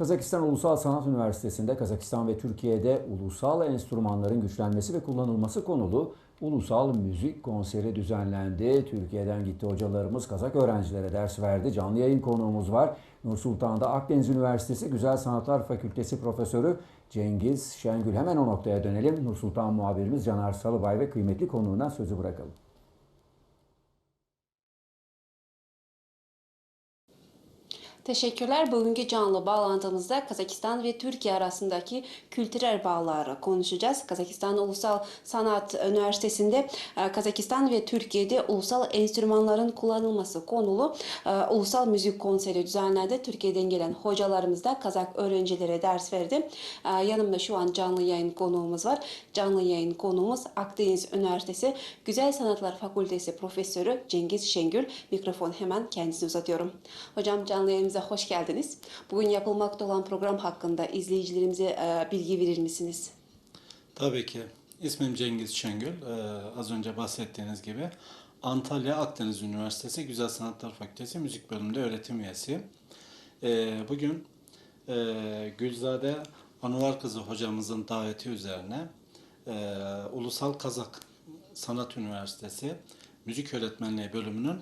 Kazakistan Ulusal Sanat Üniversitesi'nde Kazakistan ve Türkiye'de ulusal enstrümanların güçlenmesi ve kullanılması konulu ulusal müzik konseri düzenlendi. Türkiye'den gitti hocalarımız Kazak öğrencilere ders verdi. Canlı yayın konuğumuz var. Nur Sultan'da Akdeniz Üniversitesi Güzel Sanatlar Fakültesi Profesörü Cengiz Şengül. Hemen o noktaya dönelim. Nur Sultan muhabirimiz Caner Salıbay ve kıymetli konuğuna sözü bırakalım. Teşekkürler. Bugünkü canlı bağlantımızda Kazakistan ve Türkiye arasındaki kültürel bağları konuşacağız. Kazakistan Ulusal Sanat Üniversitesi'nde e, Kazakistan ve Türkiye'de ulusal enstrümanların kullanılması konulu e, ulusal müzik konseri düzenlendi. Türkiye'den gelen hocalarımız da Kazak öğrencilere ders verdi. E, Yanımda şu an canlı yayın konuğumuz var. Canlı yayın konuğumuz Akdeniz Üniversitesi Güzel Sanatlar Fakültesi Profesörü Cengiz Şengül. Mikrofon hemen kendisine uzatıyorum. Hocam canlı yayınımıza hoş geldiniz. Bugün yapılmakta olan program hakkında izleyicilerimize e, bilgi verir misiniz? Tabii ki. İsmim Cengiz Şengül. Ee, az önce bahsettiğiniz gibi Antalya Akdeniz Üniversitesi Güzel Sanatlar Fakültesi Müzik Bölümünde öğretim üyesiyim. Ee, bugün e, Gülzade Anuvar Kızı hocamızın daveti üzerine e, Ulusal Kazak Sanat Üniversitesi Müzik Öğretmenliği bölümünün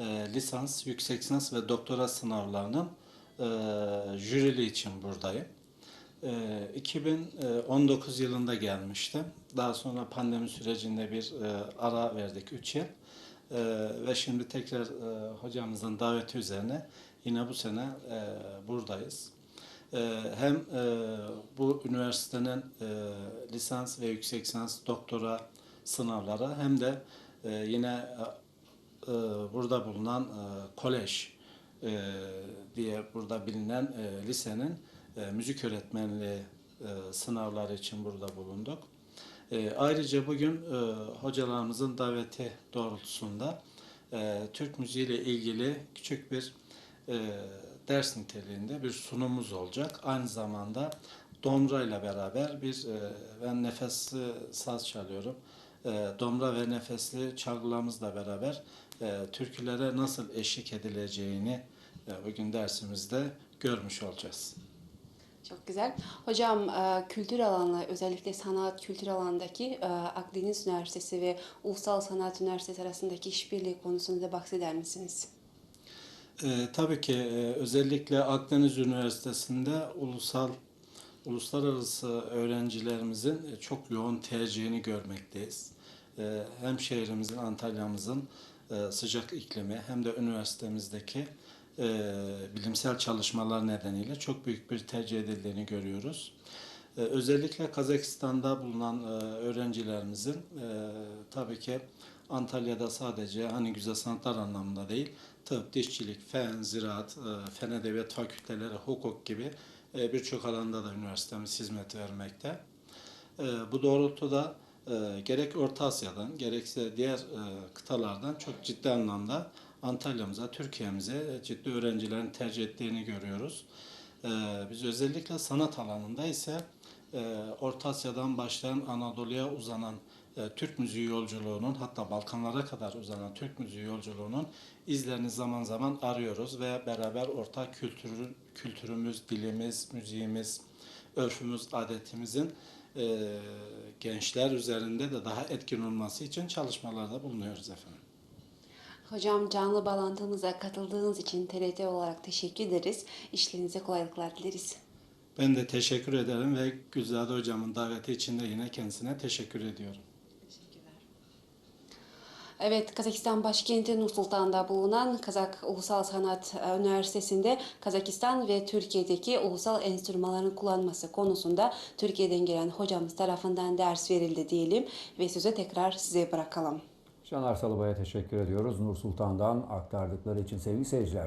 e, lisans, yüksek lisans ve doktora sınavlarının e, jürili için buradayım. Ee, 2019 yılında gelmiştim. Daha sonra pandemi sürecinde bir e, ara verdik 3 yıl. Ee, Ve şimdi tekrar e, hocamızın daveti üzerine yine bu sene e, buradayız. Ee, Hem e, bu üniversitenin e, lisans ve yüksek lisans doktora sınavları hem de e, yine e, burada bulunan e, kolej e, diye burada bilinen e, lisenin müzik öğretmenliği sınavları için burada bulunduk. Ayrıca bugün hocalarımızın daveti doğrultusunda Türk müziği ile ilgili küçük bir e, ders niteliğinde bir sunumumuz olacak. Aynı zamanda Domra ile beraber bir ben nefesli saz çalıyorum. E, Domra ve nefesli çalgılarımızla beraber e, türkülere nasıl eşlik edileceğini e, bugün dersimizde görmüş olacağız. Çok güzel. Hocam e, kültür alanı özellikle sanat kültür alanındaki e, Akdeniz Üniversitesi ve Ulusal Sanat Üniversitesi arasındaki işbirliği konusunda da bahseder misiniz? Ee, tabii ki e, özellikle Akdeniz Üniversitesi'nde ulusal uluslararası öğrencilerimizin e, çok yoğun tercihini görmekteyiz. E, hem şehrimizin, Antalya'mızın e, sıcak iklimi hem de üniversitemizdeki bilimsel çalışmalar nedeniyle çok büyük bir tercih edildiğini görüyoruz. Özellikle Kazakistan'da bulunan öğrencilerimizin tabii ki Antalya'da sadece hani güzel sanatlar anlamında değil, tıp, dişçilik, fen, ziraat, fen edebiyat fakülteleri, hukuk gibi birçok alanda da üniversitemiz hizmet vermekte. E, bu doğrultuda e, gerek Orta Asya'dan gerekse diğer e, kıtalardan çok ciddi anlamda Antalya'mıza, Türkiye'mize e, ciddi öğrencilerin tercih ettiğini görüyoruz. E, biz özellikle sanat alanında ise e, Orta Asya'dan başlayan Anadolu'ya uzanan e, Türk müziği yolculuğunun hatta Balkanlara kadar uzanan Türk müziği yolculuğunun izlerini zaman zaman arıyoruz ve beraber ortak kültürün, kültürümüz, dilimiz, müziğimiz, örfümüz, adetimizin e, gençler üzerinde de daha etkin olması için çalışmalarda bulunuyoruz efendim. Hocam canlı bağlantımıza katıldığınız için TRT olarak teşekkür ederiz. İşlerinize kolaylıklar dileriz. Ben de teşekkür ederim ve Gülzade Hocam'ın daveti için de yine kendisine teşekkür ediyorum. Evet, Kazakistan başkenti Nur-Sultan'da bulunan Kazak Ulusal Sanat e, Üniversitesi'nde Kazakistan ve Türkiye'deki ulusal enstrümanların kullanması konusunda Türkiye'den gelen hocamız tarafından ders verildi diyelim ve sözü tekrar size bırakalım. Caner Salıbay'a teşekkür ediyoruz. Nur Sultan'dan aktardıkları için sevgili seyirciler.